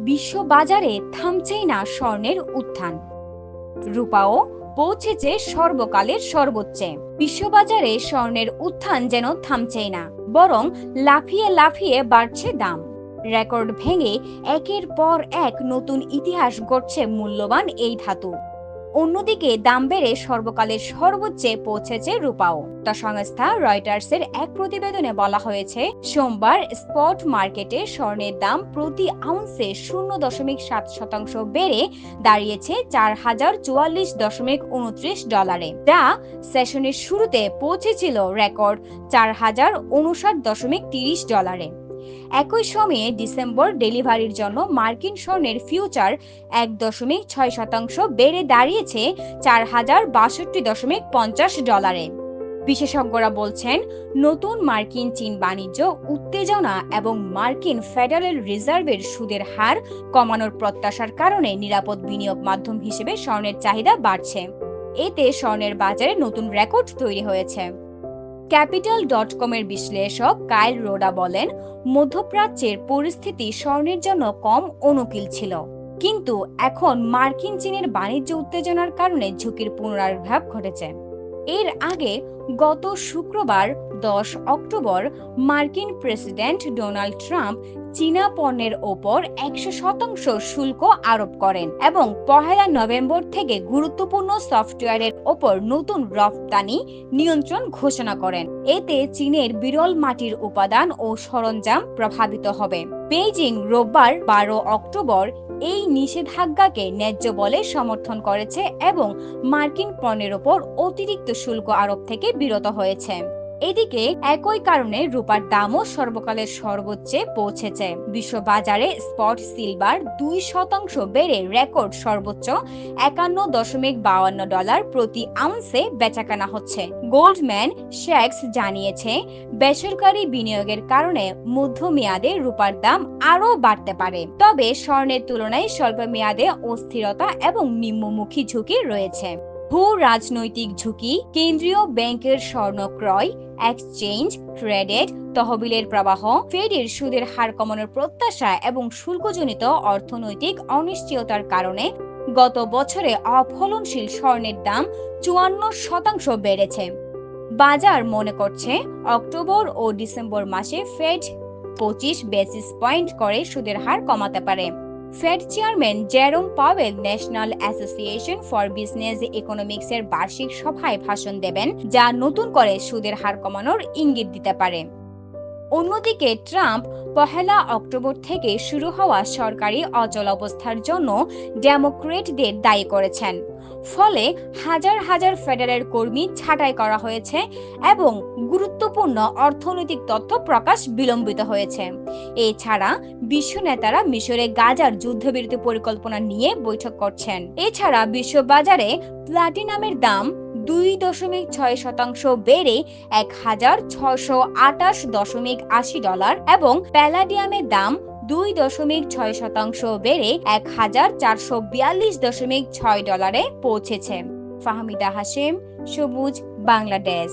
বিশ্ববাজারে থামছেই না স্বর্ণের উত্থান। রূপাও পৌঁছেছে সর্বকালের সর্বোচ্চে। বিশ্ববাজারে স্বর্ণের উত্থান যেন থামছেই না, বরং লাফিয়ে লাফিয়ে বাড়ছে দাম। রেকর্ড ভেঙে একের পর এক নতুন ইতিহাস গড়ছে মূল্যবান এই ধাতু। অন্যদিকে দাম বেড়ে সর্বকালের সর্বোচ্চে পৌঁছেছে রূপাও। তা সংস্থা রয়টার্সের এক প্রতিবেদনে বলা হয়েছে, সোমবার স্পট মার্কেটে স্বর্ণের দাম প্রতি আউন্সে শূন্য দশমিক সাত শতাংশ বেড়ে দাঁড়িয়েছে চার হাজার চুয়াল্লিশ দশমিক উনত্রিশ ডলারে। যা সেশনের শুরুতে পৌঁছেছিল রেকর্ড চার হাজার উনষাট দশমিক তিরিশ ডলারে। একই সময়ে ডিসেম্বর ডেলিভারির জন্য মার্কিন স্বর্ণের ফিউচার এক দশমিক ছয় শতাংশ বেড়ে দাঁড়িয়েছে চার হাজার বাষট্টি দশমিক পঞ্চাশ ডলারে। বিশেষজ্ঞরা বলছেন, নতুন মার্কিন চীন বাণিজ্য উত্তেজনা এবং মার্কিন ফেডারেল রিজার্ভের সুদের হার কমানোর প্রত্যাশার কারণে নিরাপদ বিনিয়োগ মাধ্যম হিসেবে স্বর্ণের চাহিদা বাড়ছে। এতে স্বর্ণের বাজারে নতুন রেকর্ড তৈরি হয়েছে। ক্যাপিটাল ডট কমের বিশ্লেষক কাইল রোডা বলেন, মধ্যপ্রাচ্যের পরিস্থিতি স্বর্ণের জন্য কম অনুকূল ছিল। কিন্তু এখন মার্কিন চীনের বাণিজ্য উত্তেজনার কারণে ঝুঁকির পুনরাবির্ভাব ঘটেছে। এর আগে গত শুক্রবার দশ অক্টোবর মার্কিন প্রেসিডেন্ট ডোনাল্ড ট্রাম্প চীনা পণ্যের ওপর একশো শতাংশ শুল্ক আরোপ করেন এবং পহেলা নভেম্বর থেকে গুরুত্বপূর্ণ সফটওয়্যারের ওপর নতুন রফতানি নিয়ন্ত্রণ ঘোষণা করেন। এতে চীনের বিরল মাটির উপাদান ও সরঞ্জাম প্রভাবিত হবে। বেইজিং রোববার বারো অক্টোবর এই নিষেধাজ্ঞাকে ন্যায্য বলে সমর্থন করেছে এবং মার্কিন পণ্যের ওপর অতিরিক্ত শুল্ক আরোপ থেকে বিরত হয়েছে। এদিকে একই কারণে রূপার দামও সর্বকালের সর্বোচ্চে পৌঁছেছে। বিশ্ববাজারে স্পট সিলভার দুই শতাংশ বেড়ে রেকর্ড সর্বোচ্চ একান্ন দশমিক বাউান্ন ডলার প্রতি আউন্সে বেচাকেনা হচ্ছে। গোল্ডম্যান শেক্স জানিয়েছে, বেসরকারি বিনিয়োগের কারণে মধ্যমেয়াদে রূপার দাম আরও বাড়তে পারে। তবে স্বর্ণের তুলনায় স্বল্প মেয়াদে অস্থিরতা এবং নিম্নমুখী ঝুঁকি রয়েছে। ভূ রাজনৈতিক ঝুঁকি, কেন্দ্রীয় ব্যাংকের স্বর্ণ ক্রয় এক্সচেঞ্জ ট্রেডেড তহবিলের প্রবাহ ফেডের সুদের হার কমানোর প্রত্যাশা এবং শুল্কজনিত অর্থনৈতিক অনিশ্চয়তার কারণে গত বছরে অফলনশীল স্বর্ণের দাম চুয়ান্ন শতাংশ বেড়েছে। বাজার মনে করছে অক্টোবর ও ডিসেম্বর মাসে ফেড পঁচিশ বেসিস পয়েন্ট করে সুদের হার কমাতে পারে। Fed chairman Jerome Powell National Association for Business Economics এর বার্ষিক সভায় ভাষণ দেবেন, যা নতুন করে সুদের হার কমানোর ইঙ্গিত দিতে পারে। অন্যদিকে ট্রাম্প পহেলা অক্টোবর থেকে শুরু হওয়া সরকারি অচল অবস্থার জন্য ডেমোক্রেটদের দায়ী করেছেন। ফলে হাজার হাজার ফেডারেল কর্মী ছাঁটাই করা হয়েছে এবং গুরুত্বপূর্ণ অর্থনৈতিক তথ্য প্রকাশ বিলম্বিত হয়েছে। এছাড়া বিশ্ব নেতারা মিশরে গাজার যুদ্ধবিরতি পরিকল্পনা নিয়ে বৈঠক করছেন। এছাড়া বিশ্ববাজারে প্লাটিনামের দাম দুই দশমিক ছয় শতাংশ বেড়ে এক হাজার ছশো আটাশ দশমিক আশি ডলার এবং প্যালাডিয়ামের দাম দুই দশমিক ছয় শতাংশ বেড়ে এক হাজার চারশো বিয়াল্লিশ দশমিক ছয় ডলারে পৌঁছেছে। ফাহমিদা হাশেম, সবুজ বাংলাদেশ